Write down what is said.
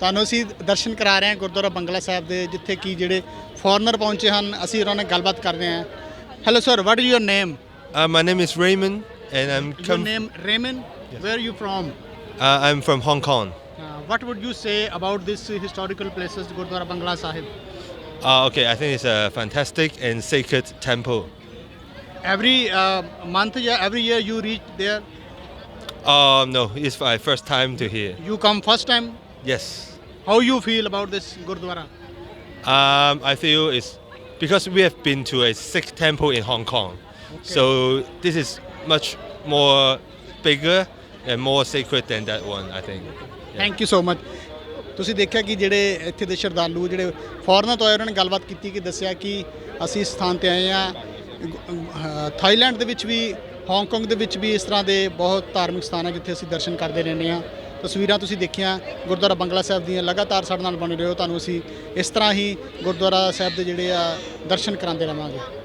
ਤੁਹਾਨੂੰ ਅਸੀਂ ਦਰਸ਼ਨ ਕਰਾ ਰਹੇ ਹਾਂ ਗੁਰਦੁਆਰਾ ਬੰਗਲਾ ਸਾਹਿਬ ਦੇ ਜਿੱਥੇ ਕੀ ਜਿਹੜੇ ਫੋਰਨਰ ਪਹੁੰਚੇ ਹਨ ਅਸੀਂ ਉਹਨਾਂ ਨਾਲ ਗੱਲਬਾਤ ਕਰ ਰਹੇ ਹਾਂ hello sir what is your name my name is Raman and am your name Raman where you from am from what would you say about this historical places, Gurdwara Bangla Sahib? Uh, okay, I think it's a fantastic and sacred temple. Every uh, month, yeah, every year you reach there? Um, no, it's my first time to here. You come first time? Yes. How you feel about this Gurdwara? Um, I feel it's because we have been to a Sikh temple in Hong Kong, okay. so this is much more bigger and more sacred than that one. I think. Yeah. Thank you so much. ਤੁਸੀਂ ਦੇਖਿਆ ਕਿ ਜਿਹੜੇ ਇੱਥੇ ਦੇ ਸ਼ਰਧਾਲੂ ਜਿਹੜੇ foreigner ਤੋਂ ਆਏ ਉਹਨਾਂ ਨੇ ਗੱਲਬਾਤ ਕੀਤੀ ਕਿ ਦੱਸਿਆ ਕਿ ਅਸੀਂ ਇਸ ਸਥਾਨ ਤੇ ਆਏ ਆ ਥਾਈਲੈਂਡ ਦੇ ਵਿੱਚ ਵੀ ਹਾਂਗਕਾਂਗ ਦੇ ਵਿੱਚ ਵੀ ਇਸ ਤਰ੍ਹਾਂ ਦੇ ਬਹੁਤ ਧਾਰਮਿਕ ਸਥਾਨ ਜਿੱਥੇ ਅਸੀਂ ਦਰਸ਼ਨ ਕਰਦੇ ਰਹਿੰਦੇ ਆ ਤਸਵੀਰਾਂ ਤੁਸੀਂ ਦੇਖੀਆਂ ਗੁਰਦੁਆਰਾ ਬੰਗਲਾ ਸਾਹਿਬ ਦੀਆਂ ਲਗਾਤਾਰ ਸਾਡੇ ਨਾਲ ਬਣੇ ਰਹੋ ਤੁਹਾਨੂੰ ਅਸੀਂ ਇਸ ਤਰ੍ਹਾਂ ਹੀ ਗੁਰਦੁਆਰਾ ਸਾਹਿਬ ਦੇ ਜਿਹੜੇ ਆ ਦਰਸ਼ਨ ਕਰਾਉਂਦੇ ਰਵਾਂਗੇ